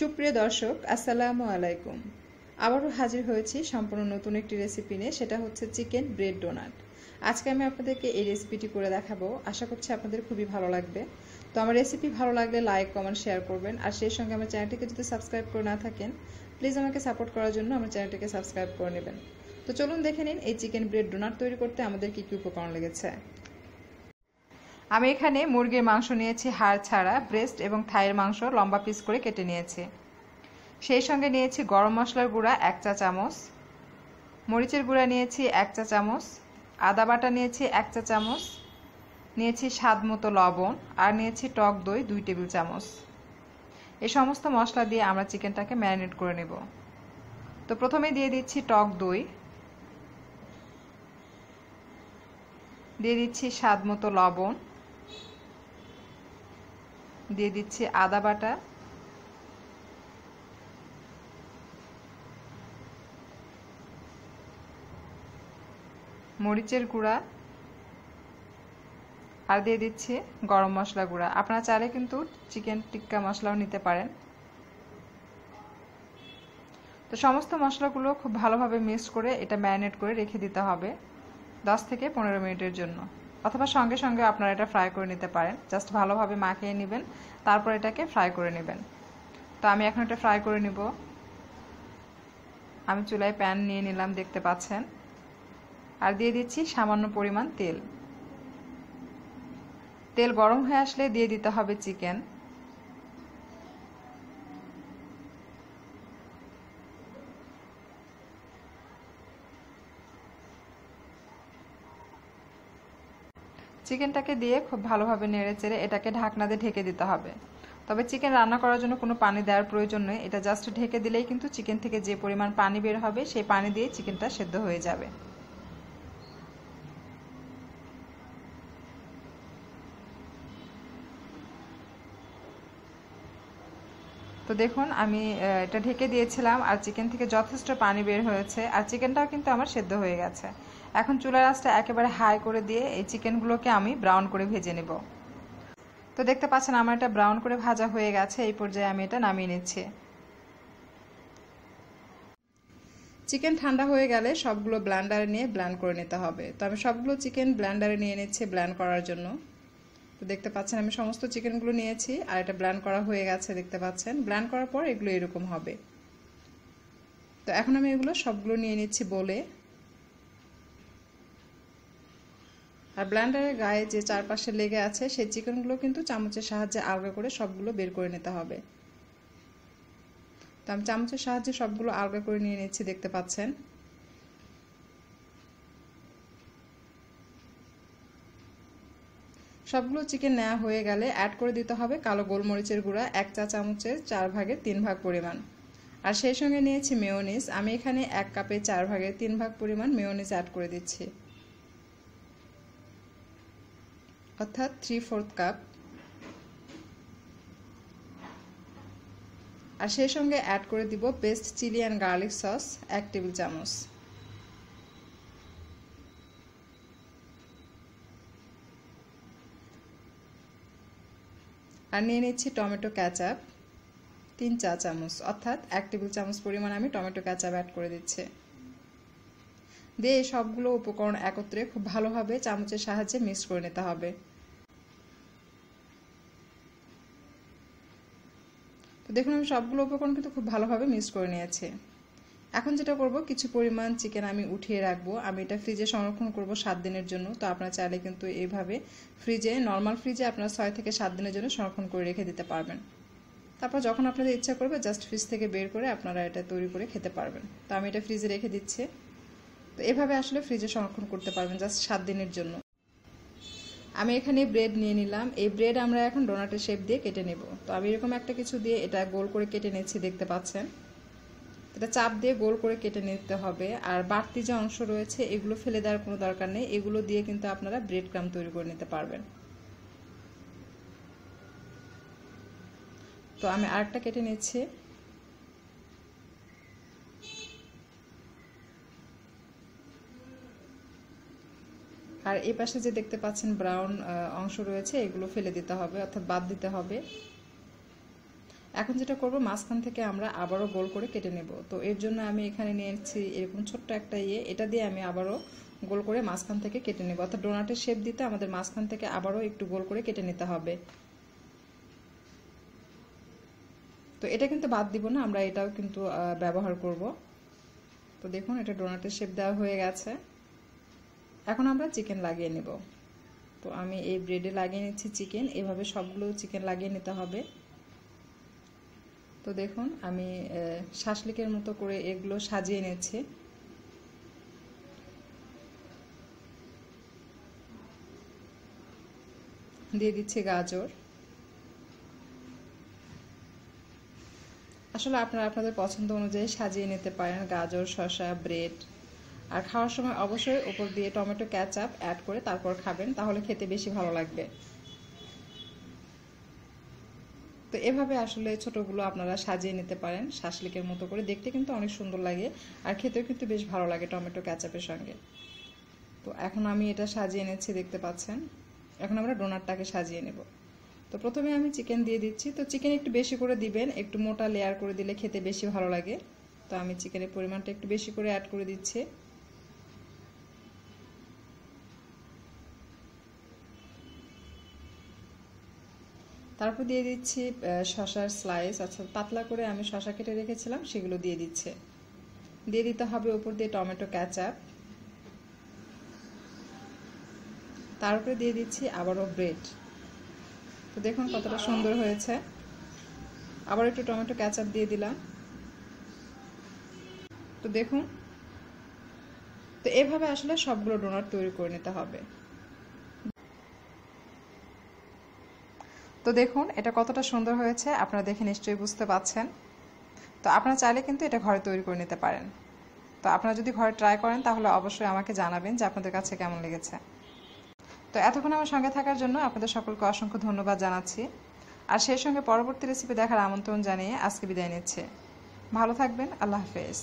সুপ্রিয় দর্শক, আসসালামু আলাইকুম। আবারও হাজির হয়েছি সম্পূর্ণ নতুন একটি রেসিপি নিয়ে, সেটা হচ্ছে চিকেন ব্রেড ডোনাট। আজকে আমি আপনাদেরকে এই রেসিপিটি করে দেখাবো। আশা করছি আপনাদের খুবই ভালো লাগবে। তো আমার রেসিপি ভালো লাগলে লাইক কমেন্ট শেয়ার করবেন। আর সেই সঙ্গে আমার চ্যানেলটিকে যদি সাবস্ক্রাইব করে না থাকেন প্লিজ আমাকে সাপোর্ট করার জন্য আমার চ্যানেলটিকে সাবস্ক্রাইব করে নেবেন। তো চলুন দেখে নিন এই চিকেন ব্রেড ডোনাট তৈরি করতে আমাদের কী কী উপকরণ লেগেছে। আমি এখানে মুরগির মাংস নিয়েছি হাড় ছাড়া ব্রেস্ট এবং থাইয়ের মাংস লম্বা পিস করে কেটে নিয়েছি। সেই সঙ্গে নিয়েছি গরম মশলার গুঁড়া এক চা চামচ, মরিচের গুঁড়া নিয়েছি এক চা চামচ, আদা বাটা নিয়েছি এক চা চামচ, নিয়েছি স্বাদ মতো লবণ আর নিয়েছি টক দই দুই টেবিল চামচ। এই সমস্ত মশলা দিয়ে আমরা চিকেনটাকে ম্যারিনেট করে নেব। তো প্রথমে দিয়ে দিচ্ছি টক দই। দিয়ে দিচ্ছি স্বাদ মতো লবণ। দিয়ে দিচ্ছি আদা বাটা। মরিচের গুঁড়া। আর দিয়ে দিচ্ছি গরম মশলা গুঁড়া। আপনারা চাইলে কিন্তু চিকেন টিক্কা মশলাও নিতে পারেন। তো সমস্ত মশলাগুলো খুব ভালোভাবে মিক্স করে এটা ম্যারিনেট করে রেখে দিতে হবে দশ থেকে পনেরো মিনিটের জন্য। অথবা সঙ্গে সঙ্গে আপনারা এটা ফ্রাই করে নিতে পারেন। জাস্ট ভালোভাবে মাখিয়ে নেবেন, তারপর এটাকে ফ্রাই করে নেবেন। তো আমি এখন এটা ফ্রাই করে নিব। আমি চুলায় প্যান নিয়ে নিলাম, দেখতে পাচ্ছেন। আর দিয়ে দিচ্ছি সামান্য পরিমাণ তেল। তেল গরম হয়ে আসলে দিয়ে দিতে হবে চিকেন। চিকেনটাকে দিয়ে খুব ভালোভাবে নেড়ে চেড়ে এটাকে ঢাকনা দিয়ে ঢেকে দিতে হবে। তবে চিকেন রান্না করার জন্য কোনো পানি দেওয়ার প্রয়োজন নেই। এটা জাস্ট ঢেকে দিলেই কিন্তু চিকেন থেকে যে পরিমাণ পানি বের হবে, সেই পানি দিয়ে চিকেনটা সেদ্ধ হয়ে যাবে। তো দেখুন, আমি এটা ঢেকে দিয়েছিলাম আর চিকেন থেকে যথেষ্ট পানি বের হয়েছে আর চিকেনটাও কিন্তু আমার সেদ্ধ হয়ে গেছে। এখন চুলার আঁচটা একেবারে হাই করে দিয়ে এই চিকেনগুলোকে আমি ব্রাউন করে ভেজে নেব। তো দেখতে পাচ্ছেন, আমার এটা ব্রাউন করে ভাজা হয়ে গেছে, এই পর্যায়ে আমি এটা নামিয়ে নিচ্ছি। চিকেন ঠান্ডা হয়ে গেলে সবগুলো ব্ল্যান্ডারে নিয়ে ব্ল্যান্ড করে নিতে হবে। তো আমি সবগুলো চিকেন ব্ল্যান্ডারে নিয়ে নিচ্ছি ব্ল্যান্ড করার জন্য। তো দেখতে পাচ্ছেন, আমি সমস্ত চিকেনগুলো নিয়েছি, আর এটা ব্ল্যান্ড করা হয়ে গেছে, দেখতে পাচ্ছেন। ব্ল্যান্ড করার পর এগুলো এরকম হবে। তো এখন আমি এগুলো সবগুলো নিয়ে নিচ্ছি বলে। আর ব্ল্যান্ডারের গায়ে যে চারপাশে লেগে আছে, সেই চিকেনগুলো কিন্তু চামচের সাহায্যে আলগা করে সবগুলো বের করে নিতে হবে। তো আমি চামচের সাহায্যে সবগুলো আলগা করে নিয়ে নিচ্ছি, দেখতে পাচ্ছেন। সবগুলো চিকেন নেওয়া হয়ে গেলে অ্যাড করে দিতে হবে কালো গোলমরিচের গুঁড়া, এক চা চামচের চার ভাগের তিন ভাগ পরিমাণ। আর সেই সঙ্গে নিয়েছি মেয়োনিজ আমি এখানে এক কাপে চার ভাগের তিন ভাগ পরিমাণ মেয়োনিজ অ্যাড করে দিচ্ছি। অর্থাৎ থ্রি ফোর্থ কাপ আর সেই সঙ্গে অ্যাড করে দিব paste chilli and garlic sauce এক টেবিল চামচ। আর নিয়ে নিচ্ছি টমেটো ক্যাচাপ তিন চা চামচ। অর্থাৎ এক টেবিল চামচ পরিমাণ আমি টমেটো ক্যাচাপ অ্যাড করে দিচ্ছি। দিয়ে সবগুলো উপকরণ একত্রে খুব ভালোভাবে চামচের সাহায্যে মিক্স করে নিতে হবে। তো দেখুন, আমি সবগুলো উপকরণ কিন্তু খুব ভালোভাবে মিক্স করে নিয়েছি। এখন যেটা করব, কিছু পরিমাণ চিকেন আমি উঠিয়ে রাখব। আমি এটা ফ্রিজে সংরক্ষণ করব সাত দিনের জন্য। তো আপনারা চাইলে কিন্তু এইভাবে ফ্রিজে নর্মাল ফ্রিজে আপনারা ছয় থেকে সাত দিনের জন্য সংরক্ষণ করে রেখে দিতে পারবেন। তারপর যখন আপনাদের ইচ্ছা করবে জাস্ট ফ্রিজ থেকে বের করে আপনারা এটা তৈরি করে খেতে পারবেন। তো আমি এটা ফ্রিজে রেখে দিচ্ছি। তো এভাবে আসলে ফ্রিজে সংরক্ষণ করতে পারবেন জাস্ট সাত দিনের জন্য। আমি এখানে ব্রেড নিয়ে নিলাম। এই ব্রেড আমরা এখন ডোনাটের শেপ দিয়ে কেটে নেব। তো আমি এরকম একটা কিছু দিয়ে এটা গোল করে কেটে নিচ্ছি, দেখতে পাচ্ছেন। এটা চাপ দিয়ে গোল করে কেটে নিতে হবে। আর বাড়তি যে অংশ রয়েছে, এগুলো ফেলে দেওয়ার কোনো দরকার নেই। এগুলো দিয়ে কিন্তু আপনারা ব্রেড ক্রাম তৈরি করে নিতে পারবেন। তো আমি আরেকটা কেটে নিচ্ছি। আর এই পাশে যে দেখতে পাচ্ছেন ব্রাউন অংশ রয়েছে, এগুলো ফেলে দিতে হবে, অর্থাৎ বাদ দিতে হবে। এখন যেটা করব, মাঝখান থেকে আমরা আবারও গোল করে কেটে নেব। তো এর জন্য আমি এখানে নিয়েছি এরকম ছোট্ট একটা ইয়ে। এটা দিয়ে আমি আবারও গোল করে মাঝখান থেকে কেটে নেব। অর্থাৎ ডোনাটের শেপ দিতে আমাদের মাঝখান থেকে আবারও একটু গোল করে কেটে নিতে হবে। তো এটা কিন্তু বাদ দিব না, আমরা এটাও কিন্তু ব্যবহার করব। তো দেখুন, এটা ডোনাটের শেপ দেওয়া হয়ে গেছে। এখন আমরা চিকেন লাগিয়ে নেব। তো আমি এই ব্রেডে লাগিয়ে নিচ্ছি চিকেন এভাবে সবগুলো চিকেন লাগিয়ে নিতে হবে। তো দেখুন, আমি শাসলিকের মতো করে এগুলো সাজিয়ে নিয়েছি দিয়ে দিচ্ছি গাজর। আসলে আপনারা আপনাদের পছন্দ অনুযায়ী সাজিয়ে নিতে পারেন গাজর, শসা, ব্রেড। আর খাওয়ার সময় অবশ্যই উপর দিয়ে টমেটো ক্যাচআপ অ্যাড করে তারপর খাবেন, তাহলে খেতে বেশি ভালো লাগবে। তো এভাবে আসলে ছোটগুলো আপনারা সাজিয়ে নিতে পারেন, শাসলিকের মতো করে। দেখতে কিন্তু অনেক সুন্দর লাগে আর খেতেও কিন্তু বেশ ভালো লাগে টমেটো ক্যাচআপের সঙ্গে। তো এখন আমি এটা সাজিয়ে নিচ্ছি দেখতে পাচ্ছেন। এখন আমরা ডোনারটাকে সাজিয়ে নেব। তো প্রথমে আমি চিকেন দিয়ে দিচ্ছি। তো চিকেন একটু বেশি করে দিবেন, একটু মোটা লেয়ার করে দিলে খেতে বেশি ভালো লাগে। তো আমি চিকেনের পরিমাণটা একটু বেশি করে অ্যাড করে দিচ্ছি। তারপর দিয়ে দিচ্ছি শশার স্লাইস অর্থাৎ পাতলা করে আমি শশা কেটে রেখেছিলাম, সেগুলো দিয়ে দিচ্ছে। দিয়ে দিতে হবে উপর দিয়ে টমেটো ক্যাচাপ তার উপরে দিয়ে দিচ্ছি আবারও ব্রেড তো দেখুন কতটা সুন্দর হয়েছে। আবার একটু টমেটো ক্যাচাপ দিয়ে দিলাম। তো দেখুন, তো এভাবে আসলে সবগুলো ডোনাট তৈরি করে নিতে হবে। তো দেখুন, এটা কতটা সুন্দর হয়েছে, আপনারা দেখে নিশ্চয়ই বুঝতে পাচ্ছেন। তো আপনারা চাইলে কিন্তু এটা ঘরে তৈরি করে নিতে পারেন। তো আপনারা যদি ঘরে ট্রাই করেন, তাহলে অবশ্যই আমাকে জানাবেন যে আপনাদের কাছে কেমন লেগেছে। তো এতক্ষণ আমার সঙ্গে থাকার জন্য আপনাদের সকলকে অসংখ্য ধন্যবাদ জানাচ্ছি। আর সেই সঙ্গে পরবর্তী রেসিপি দেখার আমন্ত্রণ জানিয়ে আজকে বিদায় নিচ্ছে। ভালো থাকবেন, আল্লাহ হাফেজ।